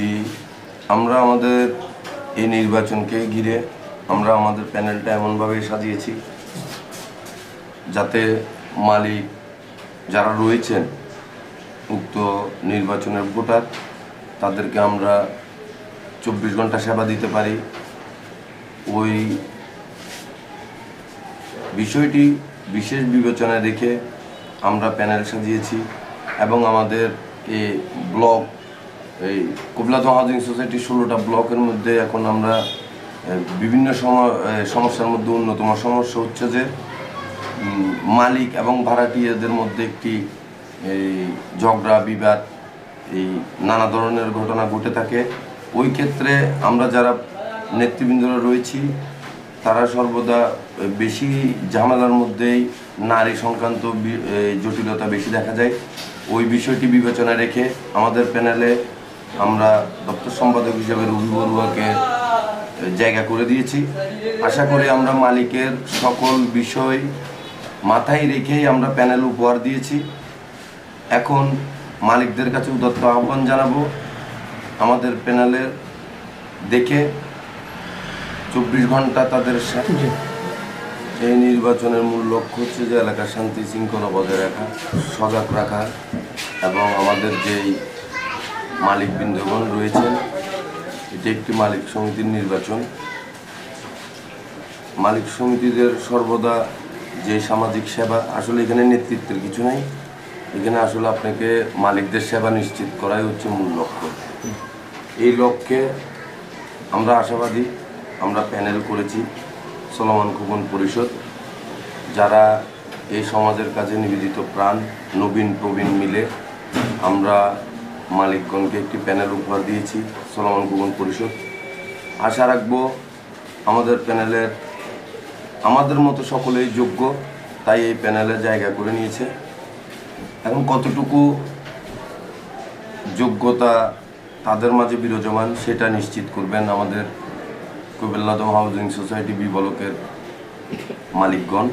জি আমরা আমাদের এই নির্বাচনকে ঘিরে আমরা আমাদের প্যানেলটা এমনভাবে সাজিয়েছি যাতে মালিক যারা রয়েছেন উক্ত নির্বাচনের ভোটার, তাদেরকে আমরা চব্বিশ ঘণ্টা সেবা দিতে পারি। ওই বিষয়টি বিশেষ বিবেচনায় রেখে আমরা প্যানেল সাজিয়েছি এবং আমাদের এই ব্লক এই কুবলাত হাউজিং সোসাইটি ষোলোটা ব্লকের মধ্যে এখন আমরা বিভিন্ন সমস্যার মধ্যে অন্যতম। সমস্যা হচ্ছে যে মালিক এবং ভাড়াটিয়াদের মধ্যে একটি এই ঝগড়া, বিবাদ, এই নানা ধরনের ঘটনা ঘটে থাকে। ওই ক্ষেত্রে আমরা যারা নেতৃবৃন্দরা রয়েছি, তারা সর্বদা বেশি ঝামেলার মধ্যেই নারী সংক্রান্ত জটিলতা বেশি দেখা যায়। ওই বিষয়টি বিবেচনায় রেখে আমাদের প্যানেলে আমরা দপ্তর সম্পাদক হিসেবে রবি বড়ুয়াকে জায়গা করে দিয়েছি। আশা করি আমরা মালিকের সকল বিষয় মাথায় রেখেই আমরা প্যানেল উপহার দিয়েছি। এখন মালিকদের কাছে উদত্ত আহ্বান জানাব আমাদের প্যানেলের দেখে চব্বিশ ঘণ্টা তাদের সাথে এই নির্বাচনের মূল লক্ষ্য হচ্ছে যে এলাকার শান্তি শৃঙ্খলা বজায় রাখা সজাগ রাখা এবং আমাদের যেই মালিক বৃন্দগণ রয়েছেন এটি একটি মালিক সমিতির নির্বাচন। মালিক সমিতিদের সর্বদা যে সামাজিক সেবা, আসলে এখানে নেতৃত্বের কিছু নাই। এখানে আসলে আপনাকে মালিকদের সেবা নিশ্চিত করাই হচ্ছে মূল লক্ষ্য। এই লক্ষ্যে আমরা আশাবাদী, আমরা প্যানেল করেছি সলমান খোকন পরিষদ, যারা এই সমাজের কাজে নিবেদিত প্রাণ নবীন প্রবীণ মিলে আমরা মালিকগণকে একটি প্যানেল উপহার দিয়েছি, সলমান খোকন পরিষদ। আশা রাখব আমাদের প্যানেলের, আমাদের মতো সকলেই যোগ্য, তাই এই প্যানেলে জায়গা করে নিয়েছে। এখন কতটুকু যোগ্যতা তাদের মাঝে বিরাজমান সেটা নিশ্চিত করবেন আমাদের কুবেল্লাদম হাউজিং সোসাইটি বি ব্লকের মালিকগণ।